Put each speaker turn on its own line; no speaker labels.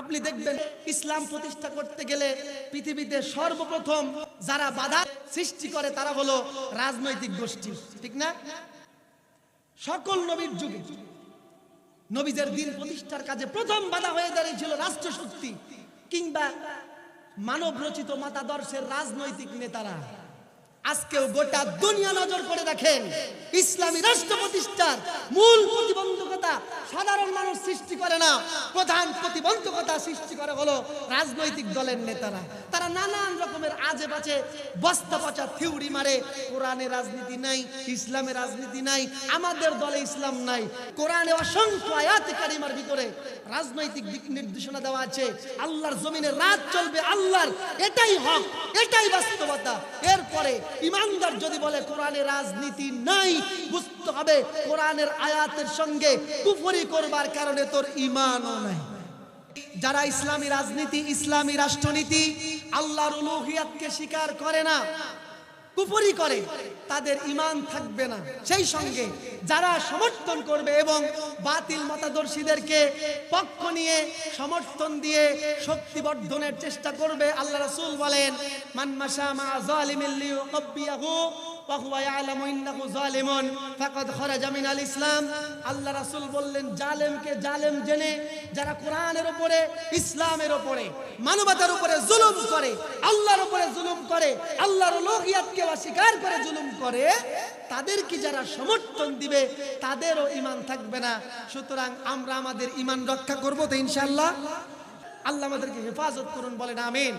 আপনি দেখবেন ইসলাম প্রতিষ্ঠা করতে গেলে পৃথিবীতে সর্বপ্রথম যারা বাধা সৃষ্টি করে তারা হলো রাজনৈতিক গোষ্ঠী, ঠিক না? সকল নবীর যুগে নবীদের দিন প্রতিষ্ঠার কাজে প্রথম বাধা হয়ে দাঁড়িয়েছিল রাষ্ট্রশক্তি কিংবা মানব রচিত মতাদর্শের রাজনৈতিক নেতারা। আজকেও গোটা দুনিয়া নজর করে দেখেন ইসলামী রাষ্ট্র প্রতিষ্ঠার মূল প্রতিবন্ধকতা সাধারণ মানুষ সৃষ্টি করে না। প্রধান প্রতিবন্ধকতা সৃষ্টি করে হলো রাজনৈতিক দলের নেতারা। তারা নানান আজে বাজে বস্তা পচা থিউরি মারে। কোরআনে রাজনীতি নাই, ইসলামে রাজনীতি নাই, আমাদের দলে ইসলাম নাই। কোরআনে অসংখ্য আয়াতে কারিমার ভিতরে রাজনৈতিক দিক নির্দেশনা দেওয়া আছে। আল্লাহর জমিনে রাত চলবে, আল্লাহর এটাই হক, এটাই বাস্তবতা। এরপরে ইমানদার যদি বলে, কোরআনে রাজনীতি নাই বুঝতে হবে কোরআনের আয়াতের সঙ্গে কুফরি করবার কারণে তোর ইমানও নাই। যারা ইসলামী রাজনীতি, ইসলামী রাষ্ট্রনীতি, আল্লাহর উলুহিয়াতকে স্বীকার করে না কুফরি করে, তাদের ইমান থাকবে না। সেই সঙ্গে যারা সমর্থন করবে এবং বাতিল মতাদর্শীদেরকে পক্ষ নিয়ে সমর্থন দিয়ে শক্তি বর্ধনের চেষ্টা করবে, আল্লাহ রাসূল বলেন, মান মাশা মা জালিমিন লিয়ুকাব্বিয়াহু ইসলাম। আল্লাহ বললেন, জালেমকে জালেম জেনে যারা কোরআনের উপরে, ইসলামের উপরে, মানবতার উপরে করে, আল্লাহর উপরে জুলুম করে, আল্লাহর লোহিয়াতকে করে করে, তাদেরকে যারা সমর্থন দিবে, তাদেরও ইমান থাকবে না। সুতরাং আমরা আমাদের ইমান রক্ষা করব তো ইনশাআল্লাহ। আল্লাহ আমাদেরকে হেফাজত করুন, বলেন আমিন।